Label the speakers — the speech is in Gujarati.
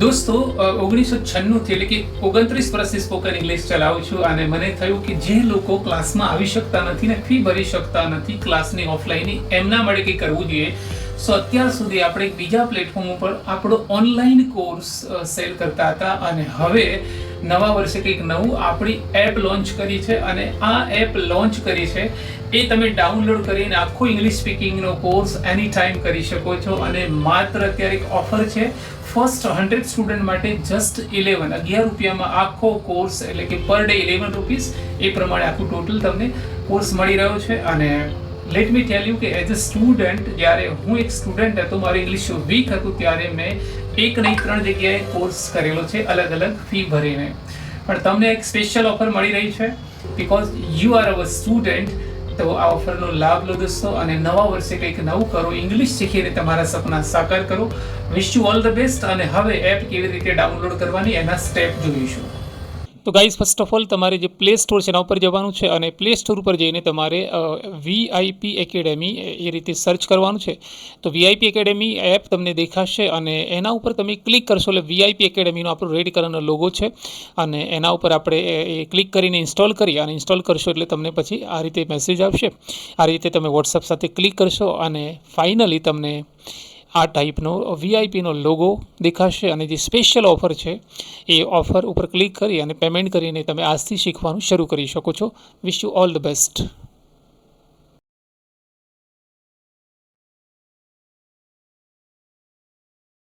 Speaker 1: દોસ્તો ઓગણીસો છન્નુંથી એટલે કે ઓગણત્રીસ વર્ષથી સ્પોકન ઇંગ્લિશ ચલાવું છું અને મને થયું કે જે લોકો ક્લાસમાં આવી શકતા નથી ને ફી ભરી શકતા નથી ક્લાસની ઓફલાઈનની એમના માટે કંઈ કરવું જોઈએ? સો અત્યાર સુધી આપણે બીજા પ્લેટફોર્મ ઉપર આપણો ઓનલાઈન કોર્સ સેલ કરતા હતા અને હવે નવા વર્ષે કંઈક નવું આપણી એપ લોન્ચ કરી છે અને આ એપ લોન્ચ કરી છે, એ તમે ડાઉનલોડ કરીને આખો ઇંગ્લિશ સ્પીકિંગનો કોર્સ એની ટાઈમ કરી શકો છો અને માત્ર અત્યારે એક ઓફર છે ફર્સ્ટ હંડ્રેડ સ્ટુડન્ટ માટે જસ્ટ ઇલેવન અગિયાર રૂપિયામાં આખો કોર્સ એટલે કે પર ડે ઇલેવન રૂપીસ એ પ્રમાણે આખું ટોટલ તમને કોર્સ મળી રહ્યો છે અને લેટ મી ટેલ યુ કે એઝ અ સ્ટુડન્ટ જ્યારે હું એક સ્ટુડન્ટ હતો, મારું ઇંગ્લિશ વીક હતું, ત્યારે મેં એક નહીં, ત્રણ જગ્યાએ કોર્સ કરેલો છે, અલગ અલગ ફી ભરીને. પણ તમને એક સ્પેશિયલ ઓફર મળી રહી છે because you are our student તો આ ઓફરનો લાભ લો દોસ્તો, અને નવા વર્ષે કંઈક નવું કરો ઇંગ્લિશ શીખીને તમારા સપના સાકાર કરો. Wish you all the best અને હવે એપ કેવી રીતે ડાઉનલોડ કરવાની, એના સ્ટેપ જોઈશું. તો ગાઈઝ ફર્સ્ટ ઓફ ઓલ તમારે જે પ્લે સ્ટોર છે એના ઉપર જવાનું છે અને પ્લે સ્ટોર ઉપર જઈને તમારે વીઆઈપી એકેડેમી એ રીતે સર્ચ કરવાનું છે. તો વીઆઈપી એકેડેમી એપ તમને દેખાશે અને એના ઉપર તમે ક્લિક કરશો એટલે વીઆઈપી એકેડેમીનો આપણો રેડ કલરનો લોગો છે. અને એના ઉપર આપણે એ- ક્લિક કરીને ઇન્સ્ટોલ કરી અને ઇન્સ્ટોલ કરશો એટલે તમને પછી આ રીતે મેસેજ આવશે. આ રીતે તમે વોટ્સઅપ સાથે ક્લિક કરશો અને ફાઇનલી તમને આ ટાઈપનો વીઆઈપીનો લોગો દેખાશે અને જે સ્પેશિયલ ઓફર છે, એ ઓફર ઉપર ક્લિક કરી અને પેમેન્ટ કરીને તમે આજથી શીખવાનું શરૂ કરી શકો છો. Wish you all the best